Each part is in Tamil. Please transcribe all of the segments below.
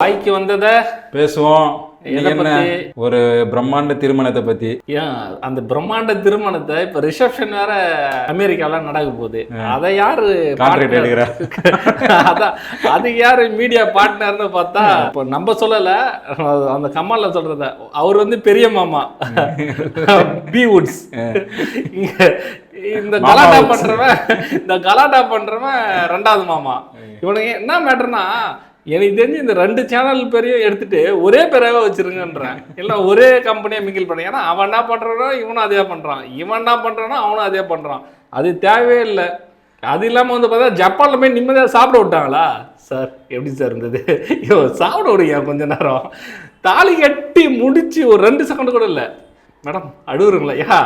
வாய்க்கு வந்ததை பேசுவோம். என்ன? பத்தி? ஒரு பிரம்மாண்ட திருமணத்தை பத்தி. ஏன் அந்த பிரம்மாண்ட திருமணத்தை இப்ப ரிசப்ஷன் வேற அமெரிக்கால நடக்க போகுது. அதை யாரு? அதான். அது யாரு மீடியா பார்ட்னர்னு பார்த்தா இப்போ நம்ம சொல்லல அந்த கமல்ல சொல்றத. அவர் வந்து பெரிய மாமா. பி இங்க இந்த கலாட்டா. பண்றவன் இந்த கலாட்டா பண்றவன் ரெண்டாவது மாமா. இவனுக்கு என்ன மேட்டர்னா எனக்கு தெரிஞ்சு இந்த ரெண்டு சேனல் பேரையும் எடுத்துட்டு ஒரே பேராவே வச்சிருங்கன்றேன். எல்லாம் ஒரே கம்பெனியை மிங்கில் பண்ண. ஏன்னா அவன் என்ன பண்ணுறானோ இவனும் அதே பண்ணுறான் இவன் என்ன பண்ணுறானோ அவனும் அதே பண்ணுறான் அது தேவையே இல்லை. அது இல்லாமல் வந்து பார்த்தா ஜப்பானில் போய் நிம்மதியாக சாப்பிட விட்டாங்களா? சார் எப்படி சார் இருந்தது? ஐயோ சாப்பிட விடுங்க கொஞ்ச நேரம். தாலி கட்டி முடிச்சு ஒரு ரெண்டு செகண்ட் கூட இல்லை. மேடம் அழுகுறீங்களா? யா.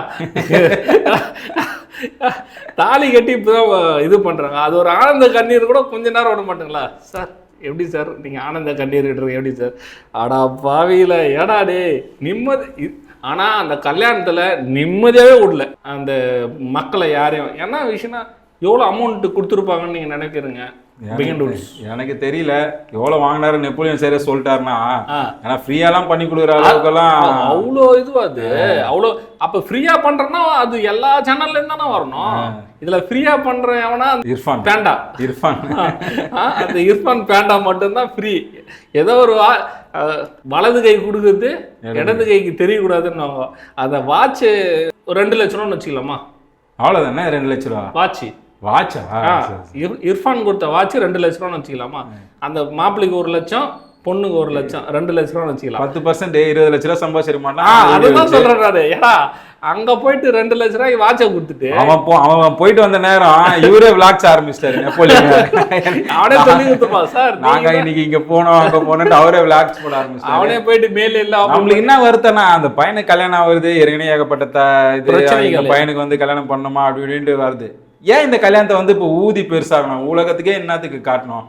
தாலி கட்டி இப்போதான் இது பண்ணுறாங்க அது ஒரு ஆனந்த கண்ணீர் கூட கொஞ்ச நேரம் விட மாட்டேங்களா? சார் எப்படி சார்? நீங்கள் ஆனந்த கண்ணீர் விடுறது எப்படி சார்? அடா பாவியில் ஏடா டே நிம்மதி ஆனால் அந்த கல்யாணத்தில் நிம்மதியாகவே விடல. அந்த மக்களை யாரையும் என்ன விஷயம்னா எவ்வளோ அமௌண்ட்டு கொடுத்துருப்பாங்கன்னு நீங்கள் நினைக்கிறீங்க? எனக்கு- தெரியல. எவ்வளவு வாங்கினாரு நெப்போலியன் சரியா சொல்லிட்டாருன்னா ஏன்னா ஃப்ரீயாலாம் பண்ணி கொடுக்குற அளவுக்கெல்லாம் அவ்வளோ இதுவா அது? அவ்வளோ அப்ப ஃப்ரீயா பண்றேன்னா அது எல்லா சேனல்ல இருந்து தானே வரணும்? இதுல ஃப்ரீயா பண்றேன் எவனா? இர்ஃபான். பேண்டா. இர்ஃபான். அந்த இர்ஃபான் பேண்டா மட்டும்தான் ஃப்ரீ ஏதோ ஒரு வலது கை கொடுக்குறது இடது கைக்கு தெரியக்கூடாதுன்னு அந்த வாட்ச் ஒரு ரெண்டு லட்ச ரூபான்னு வச்சுக்கலாமா? அவ்வளவுதானே? ரெண்டு லட்ச ரூபா. வாட்ச் வாட்சா? இர்ஃபான் கொடுத்த வாட்ச் ரெண்டு லட்ச ரூபான்னு வச்சுக்கலாமா அந்த மாப்பிள்ளைக்கு ஒரு லட்சம் பொண்ணுக்கு ஒரு லட்சம் ரெண்டு லட்ச ரூபான்னு வச்சுக்கலாம். பத்து பர்சன்ட் இருபது லட்ச ரூபா மாட்டான் அதுதான் சொல்றேன் நானு ஏடா அங்க போயிட்டு ரெண்டு லட்ச ரூபாய்க்கு வாட்சை கொடுத்துட்டு அவன் போ அவன் போயிட்டு வந்த நேரம் இவரே விளாக்ஸ் ஆரம்பிச்சிட்டாரு நெப்போலியன். அவனே சொல்லி கொடுத்துப்பா சார் நாங்க இன்னைக்கு இங்க போனோம் அங்க போனோம்னு அவரே விளாக்ஸ் போட ஆரம்பிச்சிட்டாரு. அவனே போயிட்டு மேல இல்ல நம்மளுக்கு என்ன வருத்தம்னா அந்த பையனுக்கு கல்யாணம் ஆகுது ஏற்கனவே ஏகப்பட்ட இது பையனுக்கு வந்து கல்யாணம் பண்ணணுமா அப்படி இப்படின்ட்டு வருது. ஏன் இந்த கல்யாணத்தை வந்து இப்போ ஊதி பெருசாகணும் உலகத்துக்கே என்னத்துக்கு காட்டணும்.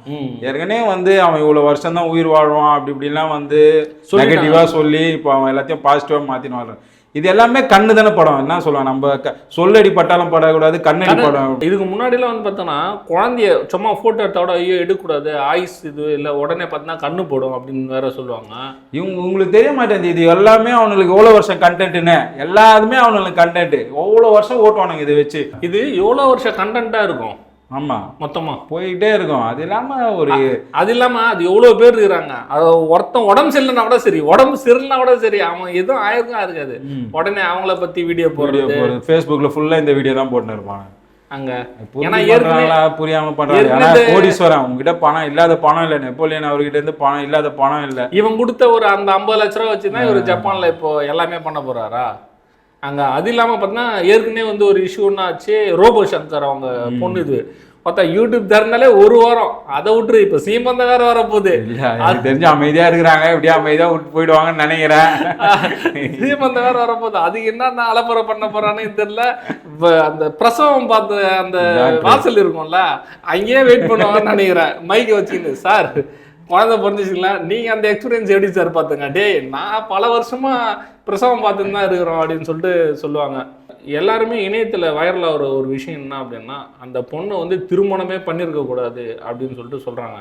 ஏற்கனவே வந்து அவன் இவ்வளவு வருஷம் தான் உயிர் வாழ்வான் அப்படி இப்படிலாம் வந்து சொல்லிட்டாங்க. நெகட்டிவா சொல்லி இப்போ அவன் எல்லாத்தையும் பாசிட்டிவா மாத்தின்னு வாழ்றான் இது எல்லாமே கண்ணு தானே படம்? என்ன சொல்லுவான் நம்ம க- சொல்லடி பட்டாலும் படக்கூடாது கண்ணடி படம். இதுக்கு முன்னாடிலாம் வந்து பார்த்தோன்னா குழந்தைய சும்மா ஃபோட்டோ எடுத்தோட ஐயோ எடுக்கக்கூடாது ஆயுஸ் இது இல்லை உடனே பார்த்தா கண்ணு போடும் அப்படின்னு வேற சொல்லுவாங்க. இவங்க உங்களுக்கு தெரிய மாட்டேங்குது இது எல்லாமே அவனுக்கு எவ்வளவு வருஷம் கண்டென்ட்னு எல்லாத்துமே அவனுக்கு கண்டென்ட் எவ்வளவு வருஷம் ஓட்டுவானுங்க இதை வச்சு? இது எவ்வளோ வருஷம் கண்டென்ட்டாக இருக்கும்? ஆமா. மொத்தமா. போய்கிட்டே இருக்கும். அது இல்லாம ஒரு அது இல்லாம அது எவ்வளோ பேர் இருக்கிறாங்க? அது ஒருத்தன் உடம்பு சரியில்லைனா கூட சரி. உடம்பு சரியில்லைனா கூட சரி. அவன் எதுவும் ஆயிருக்கும் இருக்காது. உடனே அவங்கள பத்தி வீடியோ போடுறது. போடுறது. ஃபேஸ்புக்ல ஃபுல்லா இந்த வீடியோ தான் போட்டுன்னு இருப்பாங்க. அங்க. ஏன்னா புரியாம பண்றாங்க ஆனா கோடீஸ்வரன் பணம் இல்லாத பணம் இல்ல. நெப்போலியன் அவர்கிட்ட இருந்து பணம் இல்லாத பணம் இல்ல. இவன் கொடுத்த ஒரு அந்த ஐம்பது லட்ச ரூபா வச்சு தான் இவர் ஜப்பான்ல இப்போ எல்லாமே பண்ண போறாரா? அங்க அது இல்லாம பார்த்தீங்கன்னா ஏற்கனவே வந்து ஒரு இஷ்யூன்னா ஆச்சு ரோபோ சங்கர் அவங்க பொண்ணு இது. பார்த்தா யூடியூப் திறந்தாலே ஒரு வாரம். அதை விட்டுரு இப்போ சீமந்த வேற வர போகுது இல்ல எனக்கு தெரிஞ்சு அமைதியா இருக்கிறாங்க இப்படியே அமைதியா விட்டு போயிடுவாங்கன்னு நினைக்கிறேன். சீமந்த வேற வர போகுது அதுக்கு என்னென்ன அலப்பறை பண்ண போறானே தெரியல. அந்த பிரசவம் பார்த்த அந்த. வாசல் இருக்கும்ல அங்கேயே வெயிட் பண்ணுவாங்கன்னு நினைக்கிறேன். மைக்கை வச்சுக்கின்னு. சார் குழந்தை பிறந்துச்சுங்களா? நீங்க அந்த எக்ஸ்பீரியன்ஸ் எப்படி சார் பார்த்துங்க? டேய் நான் பல வருஷமா பிரசவம் பார்த்துன்னு தான் இருக்கிறோம் அப்படின்னு சொல்லிட்டு சொல்லுவாங்க. எல்லாருமே இணையத்தில் வைரல் ஆகிற ஒரு விஷயம் என்ன அப்படின்னா அந்த பொண்ணை வந்து திருமணமே பண்ணியிருக்க கூடாது அப்படின்னு சொல்லிட்டு சொல்றாங்க.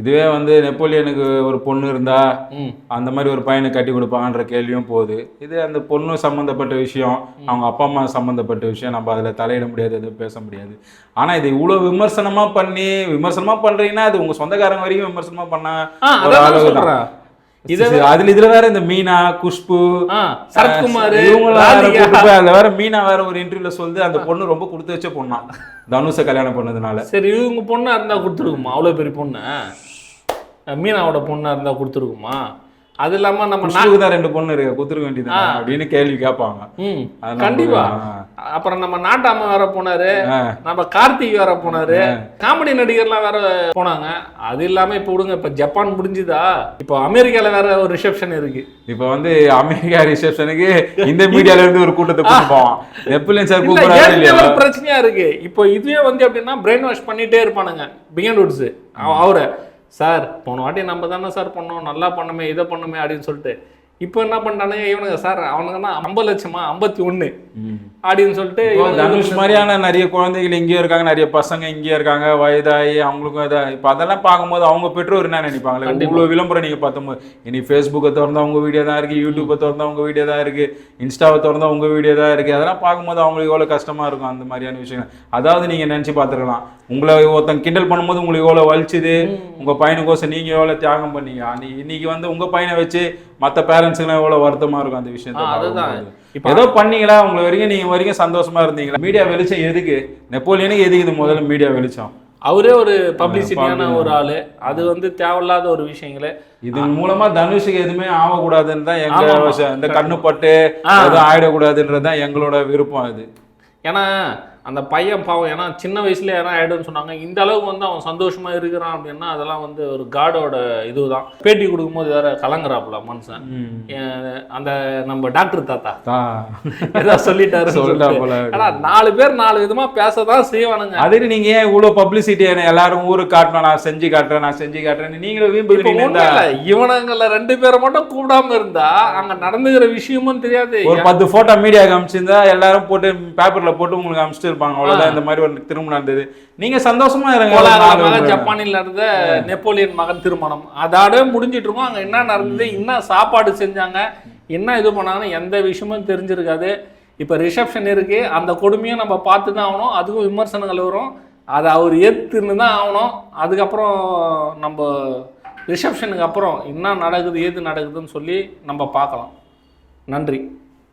இதுவே வந்து நெப்போலியனுக்கு ஒரு பொண்ணு இருந்தா அந்த மாதிரி ஒரு பையனை கட்டி கொடுப்பாங்கன்ற கேள்வியும் போகுது. இது அந்த பொண்ணு சம்மந்தப்பட்ட விஷயம் அவங்க அப்பா அம்மா சம்மந்தப்பட்ட விஷயம் நம்ம அதில் தலையிட முடியாது எதுவும் பேச முடியாது. ஆனால் இது இவ்வளோ விமர்சனமாக பண்ணி விமர்சனமாக பண்ணுறீங்கன்னா அது உங்கள் சொந்தக்காரங்க வரைக்கும் விமர்சனமாக பண்ண ஒரு அதுல இதுல வேற இந்த மீனா குஷ்பு சரத்குமார் இவங்க வேற மீனா வேற ஒரு இன்டர்வியூல சொல்லுது அந்த பொண்ணு ரொம்ப கொடுத்து வச்ச பொண்ணா. தனுஷ கல்யாணம் பண்ணதுனால. சரி இவங்க பொண்ணா இருந்தா கொடுத்துருக்குமா? அவ்வளோ பெரிய பொண்ணு. மீனாவோட பொண்ணா இருந்தா கொடுத்துருக்குமா? அது இல்லாம நம்ம நா- குஷ்புக்கு தான் ரெண்டு பொண்ணு இருக்கு குத்துருக்க வேண்டியது அப்படின்னு கேள்வி கேட்பாங்க. கண்டிப்பா. அப்புறம் நம்ம நாட்டாம வேற போனாரு. நம்ம கார்த்திக் வேற போனாரு காமெடி நடிகர்லாம் வேற போனாங்க. அது இல்லாம இப்ப விடுங்க இப்ப ஜப்பான் முடிஞ்சுதா? இப்போ அமெரிக்கால வேற ஒரு ரிசப்ஷன் இருக்கு. இப்ப வந்து அமெரிக்கா ரிசப்ஷனுக்கு இந்த மீடியால இருந்து ஒரு கூட்டத்தை கூட்டு போவான். நெப்போலியன் சார் கூப்பிடுறாரு பிரச்சனையா இருக்கு. இப்போ இதுவே வந்து எப்படின்னா பிரெயின் வாஷ் பண்ணிட்டே இருப்பானுங்க. பிகன் அவரை. சார் போன வாட்டி நம்ம தானே சார் பண்ணோம் நல்லா பண்ணுமே இதை பண்ணுமே அப்படின்னு சொல்லிட்டு. இப்போ என்ன பண்ணிட்டானுங்க இவனுங்க சார் அவனுங்கன்னா ஐம்பது லட்சமா ஐம்பத்தி ஒன்று. அப்படின்னு சொல்லிட்டு தனுஷ் மாதிரியான நிறைய குழந்தைகள் இங்கேயும் இருக்காங்க நிறைய பசங்க இங்கேயும் இருக்காங்க வயதாகி அவங்களுக்கும் இதை இப்போ அதெல்லாம் பார்க்கும்போது அவங்க பெற்றோர் என்ன நினைப்பாங்களே. இவ்வளோ விளம்பரம் நீங்கள் பார்த்தும்போது இனி ஃபேஸ்புக்கை திறந்தா உங்க வீடியோ தான் இருக்கு யூடியூப்பை திறந்தா உங்க வீடியோ தான் இருக்கு இன்ஸ்டாவை திறந்தா உங்க வீடியோ தான் இருக்கு அதெல்லாம் பார்க்கும்போது அவங்களுக்கு எவ்வளோ கஷ்டமா இருக்கும் அந்த மாதிரியான விஷயங்கள். அதாவது நீங்க நினைச்சு பார்த்துருக்கலாம் உங்களை ஒருத்தன் கிண்டல் பண்ணும்போது உங்களுக்கு எவ்வளோ வலிச்சுது உங்க பையனுக்கோசம் நீங்க எவ்வளோ தியாகம் பண்ணீங்க? இன்னைக்கு வந்து உங்க பையனை வச்சு மற்ற பேரண்ட்ஸுக்குலாம் எவ்வளோ வருத்தமா இருக்கும் அந்த விஷயத்தை அதுதான். இப்போ ஏதோ பண்ணீங்களா? உங்களை வரைக்கும் நீங்க வரைக்கும் சந்தோஷமா இருந்தீங்களா? மீடியா வெளிச்சம் எதுக்கு? நெப்போலியனுக்கு எதுக்கு இது முதல்ல மீடியா வெளிச்சம்? அவரே ஒரு பப்ளிசிட்டியான. ஒரு ஆளு. அது வந்து தேவையில்லாத ஒரு விஷயங்களே. இது மூலமா தனுஷுக்கு எதுவுமே ஆகக்கூடாதுன்னு தான் எங்க. இந்த கண்ணு பட்டு. எதுவும் ஆயிடக்கூடாதுன்றது தான் எங்களோட விருப்பம் அது. ஏன்னா அந்த பையன் பாவம் ஏன்னா சின்ன வயசுல யாரும் ஆயிடும்னு சொன்னாங்க. இந்த அளவுக்கு வந்து அவன் சந்தோஷமா இருக்கிறான் அப்படின்னா அதெல்லாம் வந்து ஒரு காடோட இதுதான். பேட்டி கொடுக்கும்போது வேற கலங்குறாப்புல மனுஷன். அந்த நம்ம டாக்டர் தாத்தா. தான் ஏதோ சொல்லிட்டாரு சொல்லிட்டா. போல ஆனா நாலு பேர் நாலு விதமா பேசதான் செய்வானுங்க. அதுக்கு நீங்க ஏன் இவ்வளவு பப்ளிசிட்டி எல்லாரும் ஊருக்கு காட்டணும் நான் செஞ்சு காட்டுறேன் நான் செஞ்சு காட்டுறேன் நீங்களும் இப்ப வீம்பு ஒண்ணும் இல்ல இவனுங்கள ரெண்டு பேரை மட்டும் கூப்பிடாம இருந்தா அங்க நடந்துகிற விஷயமும் தெரியாது. ஒரு பத்து போட்டோ மீடியா காமிச்சிருந்தா எல்லாரும் போட்டு பேப்பர்ல போட்டு உங்களுக்கு அமிச்சிட்டு இருப்பாங்க அவ்வளவுதான். இந்த மாதிரி ஒரு திரும்ப நடந்தது. நீங்க சந்தோஷமா இருங்க. ஜப்பானில் நடந்த நெப்போலியன் மகன் திருமணம். அதோட முடிஞ்சிட்டு இருக்கும். அங்க என்ன நடந்தது என்ன சாப்பாடு செஞ்சாங்க என்ன இது பண்ணாங்கன்னு எந்த விஷயமும் தெரிஞ்சிருக்காது. இப்போ ரிசப்ஷன் இருக்கு. அந்த கொடுமையும் நம்ம பார்த்து தான் ஆகணும். அதுக்கும் விமர்சனங்கள் வரும். அதை அவர் ஏற்றுன்னு தான் ஆகணும். அதுக்கப்புறம் நம்ம ரிசப்ஷனுக்கு அப்புறம் என்ன நடக்குது ஏது நடக்குதுன்னு சொல்லி நம்ம பார்க்கலாம். நன்றி.